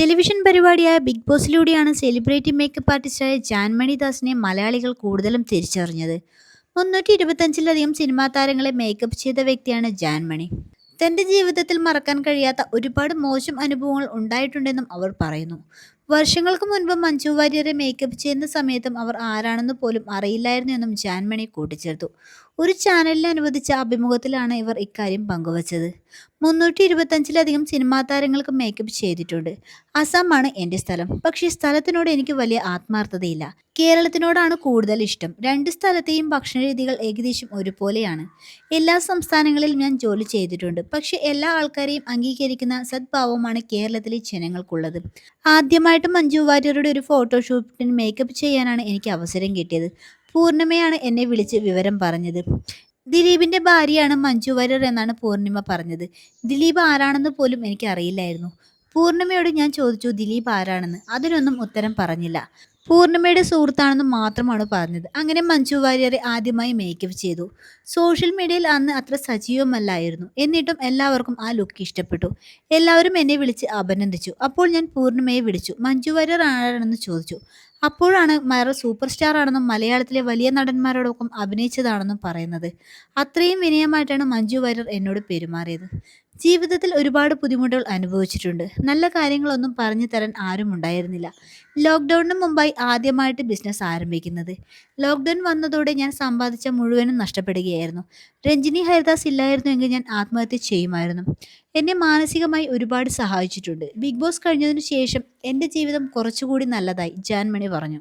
Television പരിപാടിയായ big ബോസിലൂടെയാണ് celebrity makeup ആർട്ടിസ്റ്റായ ജാൻമണി ദാസിനെ മലയാളികൾ കൂടുതലും തിരിച്ചറിഞ്ഞത്. മുന്നൂറ്റി ഇരുപത്തഞ്ചിലധികം സിനിമാ താരങ്ങളെ മേക്കപ്പ് ചെയ്ത വ്യക്തിയാണ് ജാൻമണി. തന്റെ ജീവിതത്തിൽ മറക്കാൻ കഴിയാത്ത ഒരുപാട് മോശം അനുഭവങ്ങൾ ഉണ്ടായിട്ടുണ്ടെന്നും അവർ പറയുന്നു. വർഷങ്ങൾക്ക് മുൻപ് മഞ്ജു വാര്യരെ മേക്കപ്പ് ചെയ്യുന്ന സമയത്തും അവർ ആരാണെന്ന് പോലും അറിയില്ലായിരുന്നു എന്നും ജാൻമണി കൂട്ടിച്ചേർത്തു. ഒരു ചാനലിന് അനുവദിച്ച അഭിമുഖത്തിലാണ് ഇവർ ഇക്കാര്യം പങ്കുവച്ചത്. മുന്നൂറ്റി ഇരുപത്തഞ്ചിലധികം സിനിമാ താരങ്ങൾക്ക് മേക്കപ്പ് ചെയ്തിട്ടുണ്ട്. അസമാണ് എന്റെ സ്ഥലം. പക്ഷേ സ്ഥലത്തിനോട് എനിക്ക് വലിയ ആത്മാർത്ഥതയില്ല. കേരളത്തിനോടാണ് കൂടുതൽ ഇഷ്ടം. രണ്ട് സ്ഥലത്തെയും ഭക്ഷണരീതികൾ ഏകദേശം ഒരുപോലെയാണ്. എല്ലാ സംസ്ഥാനങ്ങളിലും ഞാൻ ജോലി ചെയ്തിട്ടുണ്ട്. പക്ഷേ എല്ലാ ആൾക്കാരെയും അംഗീകരിക്കുന്ന സദ്ഭാവമാണ് കേരളത്തിലെ ജനങ്ങൾക്കുള്ളത്. ആദ്യമായിട്ട് മഞ്ജു വാര്യരുടെ ഒരു ഫോട്ടോഷൂട്ടിന് മേക്കപ്പ് ചെയ്യാനാണ് എനിക്ക് അവസരം കിട്ടിയത്. പൂർണിമയാണ് എന്നെ വിളിച്ച് വിവരം പറഞ്ഞത്. ദിലീപിന്റെ ഭാര്യയാണ് മഞ്ജു വാര്യർ എന്നാണ് പൂർണിമ പറഞ്ഞത്. ദിലീപ് ആരാണെന്ന് പോലും എനിക്ക് അറിയില്ലായിരുന്നു പൂർണിമയോട് ഞാൻ ചോദിച്ചു ദിലീപ് ആരാണെന്ന്? അതിനൊന്നും ഉത്തരം പറഞ്ഞില്ല. പൂർണിമയുടെ സുഹൃത്താണെന്ന് മാത്രമാണ് പറഞ്ഞത്. അങ്ങനെ മഞ്ജു വാര്യരെ ആദ്യമായി മേക്കപ്പ് ചെയ്തു. സോഷ്യൽ മീഡിയയിൽ അന്ന് അത്ര സജീവമല്ലായിരുന്നു. എന്നിട്ടും എല്ലാവർക്കും ആ ലുക്ക് ഇഷ്ടപ്പെട്ടു. എല്ലാവരും എന്നെ വിളിച്ച് അഭിനന്ദിച്ചു. അപ്പോൾ ഞാൻ പൂർണിമയെ വിളിച്ചു. മഞ്ജു വാര്യർ ആരാണെന്ന് ചോദിച്ചു. അപ്പോഴാണ് മൈറ സൂപ്പർ സ്റ്റാർ ആണെന്നും മലയാളത്തിലെ വലിയ നടന്മാരോടൊപ്പം അഭിനയിച്ചതാണെന്നും പറയുന്നത്. അത്രയും വിനയമായിട്ടാണ് മഞ്ജു വാര്യർ എന്നോട് പെരുമാറിയത്. ജീവിതത്തിൽ ഒരുപാട് ബുദ്ധിമുട്ടുകൾ അനുഭവിച്ചിട്ടുണ്ട്. നല്ല കാര്യങ്ങളൊന്നും പറഞ്ഞു തരാൻ ആരും ഉണ്ടായിരുന്നില്ല. ലോക്ക്ഡൗണിന് മുമ്പായി ആദ്യമായിട്ട് ബിസിനസ് ആരംഭിക്കുന്നത്. ലോക്ക്ഡൗൺ വന്നതോടെ ഞാൻ സമ്പാദിച്ച മുഴുവനും നഷ്ടപ്പെടുകയായിരുന്നു. രഞ്ജിനി ഹരിദാസ് ഇല്ലായിരുന്നുവെങ്കിൽ ഞാൻ ആത്മഹത്യ ചെയ്യുമായിരുന്നു. എന്നെ മാനസികമായി ഒരുപാട് സഹായിച്ചിട്ടുണ്ട്. ബിഗ് ബോസ് കഴിഞ്ഞതിനു ശേഷം എന്റെ ജീവിതം കുറച്ചുകൂടി നല്ലതായി ജാൻമണി പറഞ്ഞു.